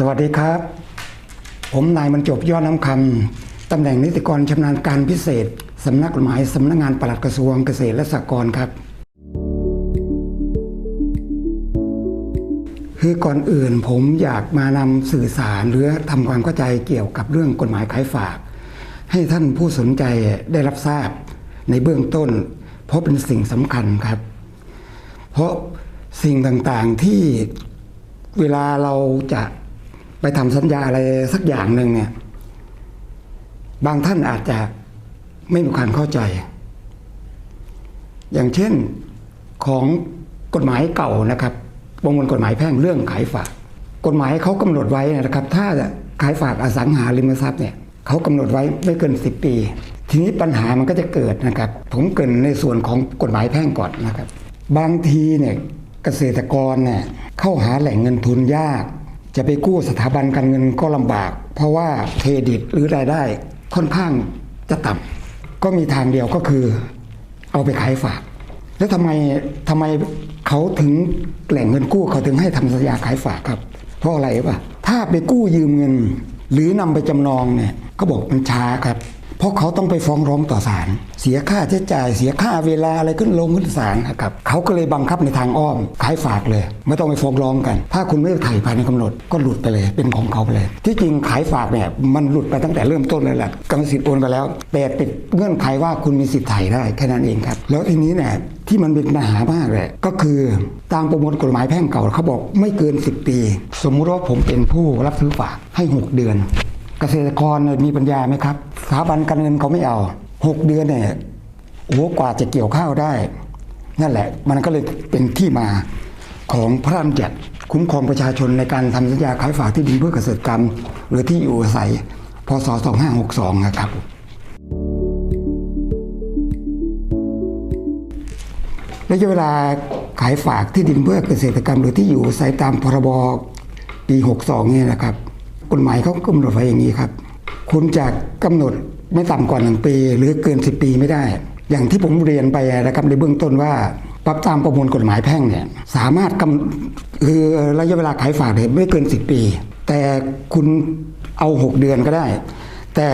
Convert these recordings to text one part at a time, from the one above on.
สวัสดีครับ ผมนายบรรจบยอดน้ำคำตำแหน่งนิติกรชำนาญการพิเศษสำนักกฎหมายสำนักงานปลัดกระทรวงเกษตรและสหกรณ์ครับ คือก่อนอื่นผมอยากมานำสื่อสารหรือทำความเข้าใจเกี่ยวกับเรื่องกฎหมายขายฝาก ให้ท่านผู้สนใจได้รับทราบในเบื้องต้น เพราะเป็นสิ่งสำคัญครับ เพราะสิ่งต่างๆที่เวลาเราจะ ไปทำสัญญาอะไรสักอย่างหนึ่งเนี่ย บางท่านอาจจะไม่มีความเข้าใจ อย่างเช่นของกฎหมายเก่านะครับประมวลกฎหมายแพ่งเรื่องขายฝาก กฎหมายเขากำหนดไว้นะครับ ถ้าขายฝากอสังหาริมทรัพย์เนี่ยเขากำหนดไว้ไม่เกิน 10 ปี ทีนี้ปัญหามันก็จะเกิดนะครับ ผมเกินในส่วนของกฎหมายแพ่งก่อนนะครับ บางทีเนี่ยเกษตรกรเนี่ยเข้าหาแหล่งเงินทุนยาก จะไปกู้สถาบันการเงินก็ลำบาก เพราะว่าเครดิตหรือรายได้ค่อนข้างจะต่ำก็มีทางเดียวก็คือ เอาไปขายฝาก แล้วทำไมทำไมเขาถึงแหล่งเงินกู้เขาถึงให้ทำสัญญาขายฝากครับ เพราะอะไรป่ะถ้าไปกู้ยืมเงิน หรือนำไปจำนองเนี่ยก็บอกมันช้าครับ เพราะเขาต้องไปฟ้องร้องต่อศาลเสียค่าใช้จ่ายเสียค่าเวลาอะไรขึ้นลงขึ้นศาลนะครับเขาก็เลยบังคับในทางอ้อมขายฝากเลย ไม่ต้องไปฟ้องร้องกัน ถ้าคุณไม่ถ่ายภายในกำหนด ก็หลุดไปเลยเป็นของเขาไปเลย ที่จริงขายฝากเนี่ยมันหลุดไปตั้งแต่เริ่มต้นเลยแหละกรรมสิทธิ์โอนไปแล้ว แต่ติดเงื่อนไขว่าคุณมีสิทธิ์ถ่ายได้แค่นั้นเองครับ แล้วทีนี้เนี่ยที่มันเป็นปัญหามากเลยก็คือตามประมวลกฎหมายแพ่งเก่าเขาบอกไม่เกิน 10 ปี สมมุติว่าผมเป็นผู้รับซื้อฝากให้ 6 เดือน เกษตรกรมีปัญญาไหมครับ สถาบันการเงินเขาไม่เอา6เดือนเนี่ยโอ้กว่าจะเกี่ยวข้าวได้ นั่นแหละ มันก็เลยเป็นที่มาของพระราชบัญญัติคุ้มครองประชาชนในการทำสัญญาขายฝากที่ดินเพื่อเกษตรกรรม หรือที่อยู่อาศัยพศ 2562 นะครับ ระยะเวลาขายฝากที่ดินเพื่อเกษตรกรรม หรือที่อยู่อาศัยตามพรบปี 62 เนี่ยนะครับ กฎหมายเขากำหนดไว้อย่างนี้ครับ คุณจะกำหนดไม่ต่ำกว่าหนึ่งปี หรือเกิน 10 ปีไม่ได้ อย่างที่ผมเรียนไปนะครับในเบื้องต้นว่าปรับตามประมวลกฎหมายแพ่งเนี่ยสามารถกำคือระยะเวลาขายฝากเนี่ยไม่เกิน 10 ปี แต่คุณเอา 6 เดือนก็ได้ แต่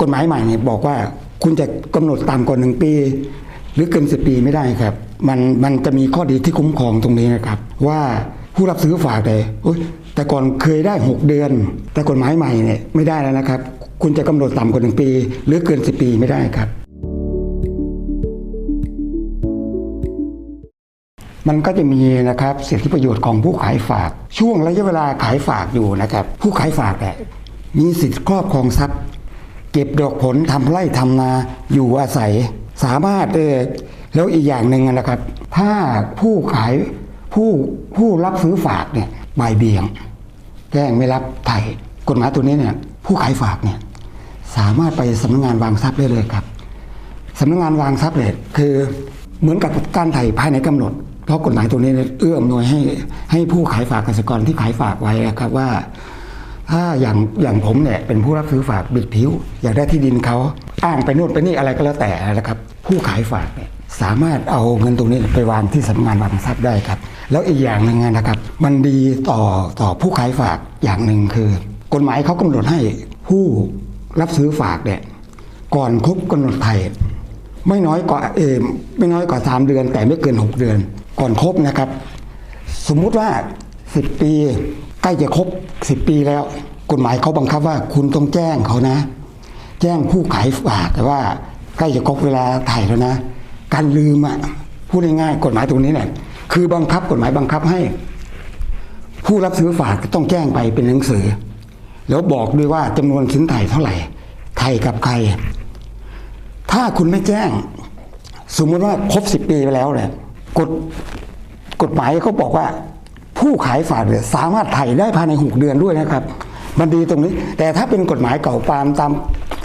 กฎหมายใหม่เนี่ยบอกว่าคุณจะกำหนดต่ำกว่าหนึ่งปี หรือเกิน 10 ปีไม่ได้ครับ มันมันจะมีข้อดีที่คุ้มครองตรงนี้นะครับ ว่าผู้รับซื้อฝากเลยแต่ก่อนเคยได้ 6 เดือน แต่กฎหมายใหม่เนี่ยไม่ได้แล้วนะครับ คุณจะกำหนดต่ำกว่าหนึ่งปี หรือเกิน10ปีไม่ได้ครับ มันก็จะมีนะครับสิทธิประโยชน์ของผู้ขายฝาก ช่วงระยะเวลาขายฝากอยู่นะครับ ผู้ขายฝากเนี่ยมีสิทธิครอบครองทรัพย์ เก็บดอกผลทำไร่ทำนาอยู่อาศัย สามารถเออแล้วอีกอย่างหนึ่งนะครับ ถ้าผู้ขายผู้ผู้รับซื้อฝากเนี่ยบ่ายเบี่ยงแจ้งไม่รับไถ่กฎหมายตัวนี้เนี่ยผู้ขายฝากเนี่ย สามารถไปสำนักงานวางทรัพย์ได้เลยครับสำนักงานวางทรัพย์เนี่ยคือเหมือนกับการไถ่ภายในกำหนด เพราะกฎหมายตัวนี้เอื้ออำนวยให้ให้ผู้ขายฝากเกษตรกรที่ขายฝากไว้ครับว่า ถ้าอย่างอย่างผมเนี่ยเป็นผู้รับซื้อฝากบิดผิว อยากได้ที่ดินเขาอ้างไปนู่นไปนี่อะไรก็แล้วแต่นะครับ ผู้ขายฝากเนี่ยสามารถเอาเงินตรงนี้ไปวางที่สำนักงานวางทรัพย์ได้ครับ แล้วอีกอย่างหนึ่งนะครับ มันดีต่อต่อผู้ขายฝากอย่างหนึ่งคือ กฎหมายเขากำหนดให้ผู้ รับซื้อฝากเนี่ยก่อนครบกำหนดไทยไม่น้อยกว่าเอไม่น้อยกว่า3เดือน แต่ไม่เกิน6เดือน ก่อนครบนะครับ สมมุติว่า10ปีใกล้จะครบ10ปีแล้ว กฎหมายเขาบังคับว่าคุณต้องแจ้งเขานะ แจ้งผู้ขายฝากแต่ว่าใกล้จะครบเวลาถ่ายแล้วนะ การลืมอะพูดง่ายๆกฎหมายตรงนี้เนี่ยคือบังคับกฎหมายบังคับให้ ผู้รับซื้อฝากต้องแจ้งไปเป็นหนังสือ แล้วบอกด้วยว่าจำนวนสินไถ่เท่าไหร่ไถ่กับใคร ถ้าคุณไม่แจ้ง สมมติว่าครบสิบปีไปแล้วเนี่ยกฎกฎหมายเขาบอกว่า ผู้ขายฝากเนี่ยสามารถไถ่ได้ภายในหกเดือนด้วยนะครับ มันดีตรงนี้ แต่ถ้าเป็นกฎหมายเก่าตามตาม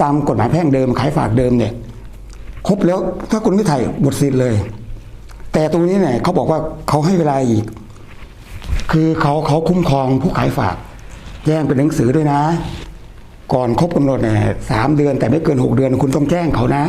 ตามกฎหมายแพ่งเดิมขายฝากเดิมเนี่ยครบแล้วถ้าคุณไม่ไถ่หมดสิทธิ์เลย แต่ตรงนี้เนี่ยเขาบอกว่าเขาให้เวลาอีก คือเขาเขาคุ้มครองผู้ขายฝาก แจ้งเป็นหนังสือด้วยนะ ก่อนครบกำหนดเนี่ยสามเดือนแต่ไม่เกินหกเดือนคุณต้องแจ้งเขานะ